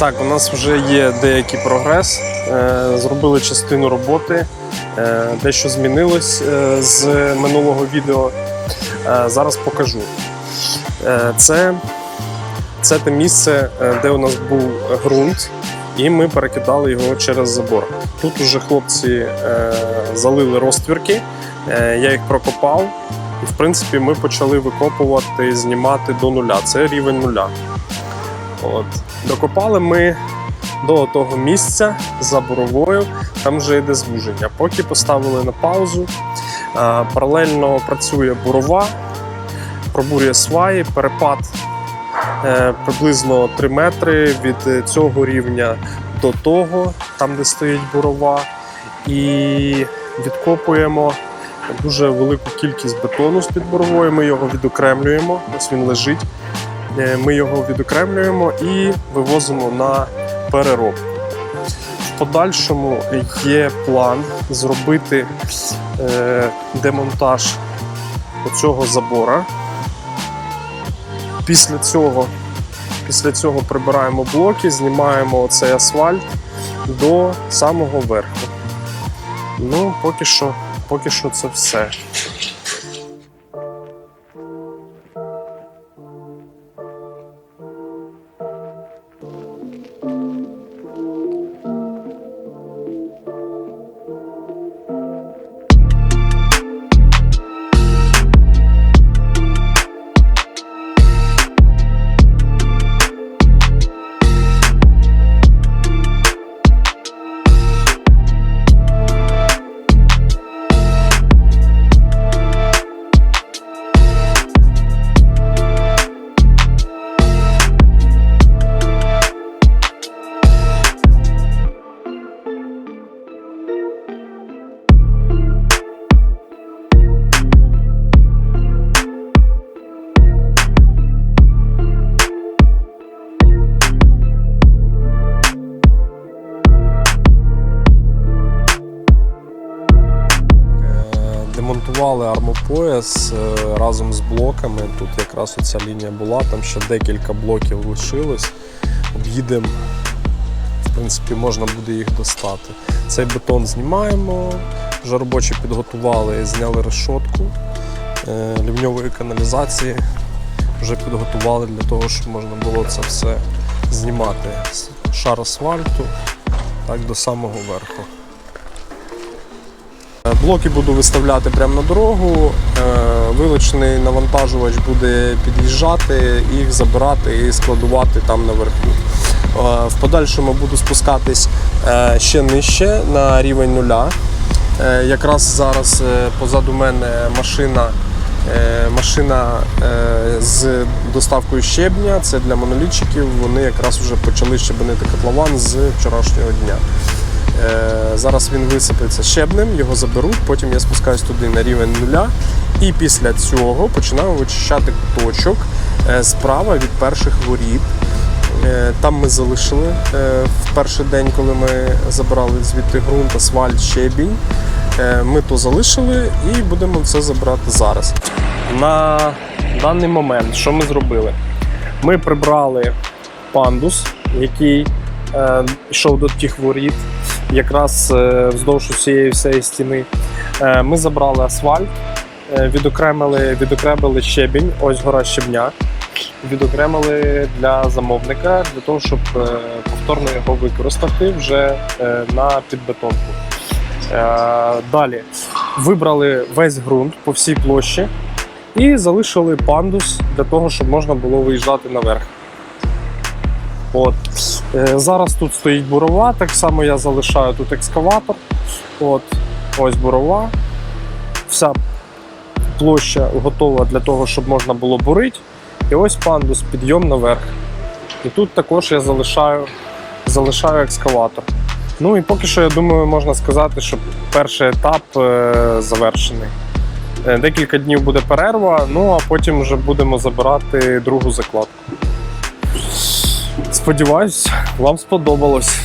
Так, у нас вже є деякий прогрес. Е, Зробили частину роботи, е, дещо змінилось е, з минулого відео. Зараз покажу. Це, це те місце, де у нас був ґрунт, і ми перекидали його через забор. Тут уже хлопці залили розтвірки, я їх прокопав. І, в принципі, ми почали викопувати, знімати до нуля. Це рівень нуля. От. Докопали ми до того місця за буровою, там вже йде звуження. Поки поставили на паузу. Паралельно працює бурова, пробурює сваї, перепад е, приблизно 3 метри від цього рівня до того, там де стоїть бурова. І відкопуємо дуже велику кількість бетону з-під бурової. Ми його відокремлюємо. Ось він лежить. Е, Ми його відокремлюємо і вивозимо на переробку. В подальшому є план зробити е, демонтаж оцього забора. Після цього, після цього прибираємо блоки, знімаємо цей асфальт до самого верху. Ну, поки що, поки що це все. Е, армопояс е, разом з блоками. Тут якраз оця лінія була, там ще декілька блоків лишилось. Об'їдемо, в принципі, можна буде їх достати. Цей бетон знімаємо, вже робочі підготували, зняли решотку е, лівньової каналізації. Вже підготували для того, щоб можна було це все знімати. Шар асфальту так до самого верху. Блоки буду виставляти прямо на дорогу. Е, Вилучений навантажувач буде під'їжджати, їх забирати і складувати там наверху. Е, В подальшому буду спускатись е, ще нижче на рівень нуля. Якраз зараз позаду мене машина. Машина з доставкою щебня, це для монолітчиків. Вони якраз вже почали щебенити котлован з вчорашнього дня. Е, Зараз він висипеться щебнем, його заберуть, потім я спускаюсь туди на рівень нуля. І після цього починаю вичищати куточок е, справа від перших воріт. Е, Там ми залишили в перший день, коли ми забрали звідти ґрунт, асфальт, щебінь. Ми то залишили і будемо це забрати зараз. На даний момент, що ми зробили? Ми прибрали пандус, який йшов до тих воріт, якраз е, вздовж усієї всієї стіни. Е, ми забрали асфальт, е, відокремили, відокремили щебінь, ось гора щебня. Відокремили для замовника для того, щоб повторно його використати вже на підбетонку. Далі вибрали весь ґрунт по всій площі і залишили пандус для того, щоб можна було виїжджати наверх. От. Е, Зараз тут стоїть бурова, так само я залишаю тут екскаватор. От. Ось бурова. Вся площа готова для того, щоб можна було бурити. І ось пандус, підйом наверх. І тут також я залишаю, залишаю екскаватор. Ну і поки що, я думаю, можна сказати, що перший етап е, завершений. Е, Декілька днів буде перерва, ну а потім вже будемо забирати другу закладку. Сподіваюсь, вам сподобалось.